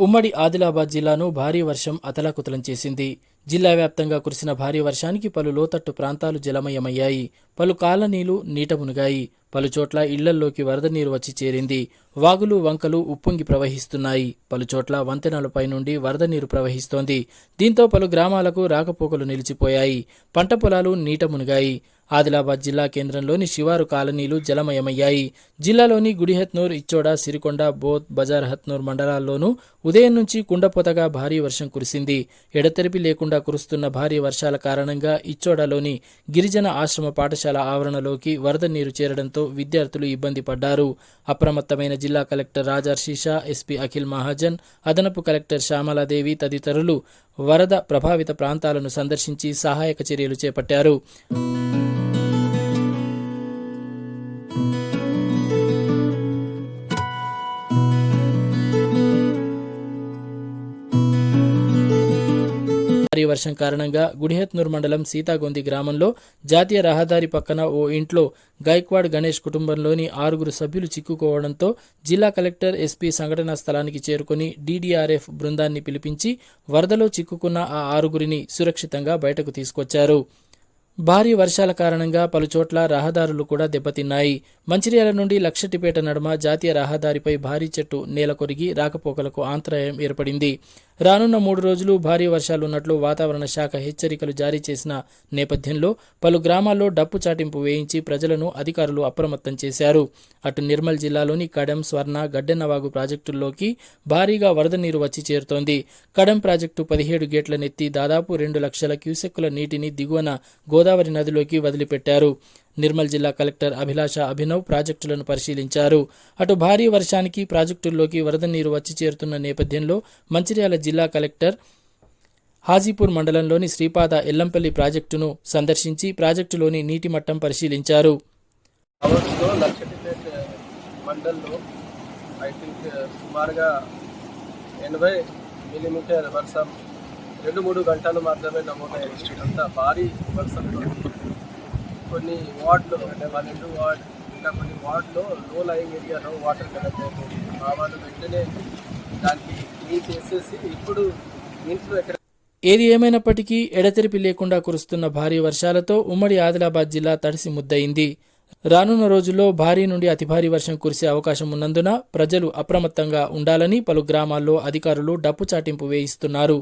ఉమ్మడి ఆదిలాబాద్ జిల్లాను భారీ వర్షం అతలాకుతలం చేసింది. జిల్లా వ్యాప్తంగా కురిసిన భారీ వర్షానికి పలు లోతట్టు ప్రాంతాలు జలమయమయ్యాయి. పలు కాలనీలు నీట మునిగాయి. పలుచోట్ల ఇళ్ళల్లోకి వరద నీరు వచ్చి చేరింది. వాగులు వంకలు ఉప్పొంగి ప్రవహిస్తున్నాయి. పలుచోట్ల వంతెనలపై నుండి వరద నీరు ప్రవహిస్తోంది. దీంతో పలు గ్రామాలకు రాకపోకలు నిలిచిపోయాయి. పంట పొలాలు నీట మునిగాయి. ఆదిలాబాద్ జిల్లా కేంద్రంలోని శివారు కాలనీలు జలమయమయ్యాయి. జిల్లాలోని గుడిహత్నూర్ ఇచ్చోడ సిరికొండ బోత్ బజార్ హత్నూర్ మండలాల్లోనూ ఉదయం నుంచి కుండపోతగా భారీ వర్షం కురిసింది. ఎడతెరిపి లేకుండా కురుస్తున్న భారీ వర్షాల కారణంగా ఇచ్చోడలోని గిరిజన ఆశ్రమ పాఠశాల ఆవరణలోకి వరద నీరు చేరడంతో విద్యార్థులు ఇబ్బంది పడ్డారు. అప్రమత్తమైన జిల్లా కలెక్టర్ రాజార్షీషా ఎస్పీ అఖిల్ మహాజన్ అదనపు కలెక్టర్ శ్యామలాదేవి తదితరులు వరద ప్రభావిత ప్రాంతాలను సందర్శించి సహాయక చర్యలు చేపట్టారు. భారీ వర్షం కారణంగా గుడిహత్నూర్ మండలం సీతాగొంది గ్రామంలో జాతీయ రహదారి పక్కన ఓ ఇంట్లో గైక్వాడ్ గణేష్ కుటుంబంలోని ఆరుగురు సభ్యులు చిక్కుకోవడంతో జిల్లా కలెక్టర్ ఎస్పీ సంఘటనా స్థలానికి చేరుకుని డీడీఆర్ఎఫ్ బృందాన్ని పిలిపించి వరదలో చిక్కుకున్న ఆ ఆరుగురిని సురక్షితంగా బయటకు తీసుకొచ్చారు. భారీ వర్షాల కారణంగా పలుచోట్ల రహదారులు కూడా దెబ్బతిన్నాయి. మంచిర్యాల నుండి లక్షటిపేట నడుమ జాతీయ రహదారిపై భారీ చెట్టు నేలకొరిగి రాకపోకలకు ఆంతరాయం ఏర్పడింది. రానున్న మూడు రోజులు భారీ వర్షాలు ఉన్నట్లు వాతావరణ శాఖ హెచ్చరికలు జారీ చేసిన నేపథ్యంలో పలు గ్రామాల్లో డప్పు చాటింపు వేయించి ప్రజలను అధికారులు అప్రమత్తం చేశారు. అటు నిర్మల్ జిల్లాలోని కడెం స్వర్ణ గడ్డెన్నవాగు ప్రాజెక్టుల్లోకి భారీగా వరద నీరు వచ్చి చేరుతోంది. కడెం ప్రాజెక్టు పదిహేడు గేట్ల నెత్తి దాదాపు రెండు లక్షల క్యూసెక్కుల నీటిని దిగువన గోదావరి నదిలోకి వదిలిపెట్టారు. నిర్మల్ జిల్లా కలెక్టర్ అభిలాష అభినవ్ ప్రాజెక్టులను పరిశీలించారు. అటు భారీ వర్షానికి ప్రాజెక్టుల్లోకి వరద నీరు వచ్చి చేరుతున్న నేపథ్యంలో మంచిర్యాల జిల్లా కలెక్టర్ హాజీపూర్ మండలంలోని శ్రీపాద ఎల్లంపల్లి ప్రాజెక్టును సందర్శించి ప్రాజెక్టులోని నీటి మట్టం పరిశీలించారు. మండల్లో ఐ థింక్ సుమారుగా ఎనభై మిల్లీమీటర్ వర్షం రెండు మూడు గంటలు మాత్రమే నమోదైంది అంత భారీ వర్షంతో కొన్ని వార్డులు అంటే పన్నెండు వార్డ్ ఇంకా కొన్ని వార్డులో లో లయింగ్ ఏరియాలో వాటర్ కనెక్ట్ అయిపోయింది వాళ్ళు వెంటనే దానికి క్లీన్ చేసేసి ఇప్పుడు ఇంట్లో ఎక్కడ ఏది ఏమైనప్పటికీ ఎడతెరిపి లేకుండా కురుస్తున్న భారీ వర్షాలతో ఉమ్మడి ఆదిలాబాద్ జిల్లా తడిసి ముద్దయింది. రానున్న రోజుల్లో భారీ నుండి అతి భారీ వర్షం కురిసే అవకాశం ఉన్నందున ప్రజలు అప్రమత్తంగా ఉండాలని పలు గ్రామాల్లో అధికారులు డప్పు చాటింపు వేయిస్తున్నారు.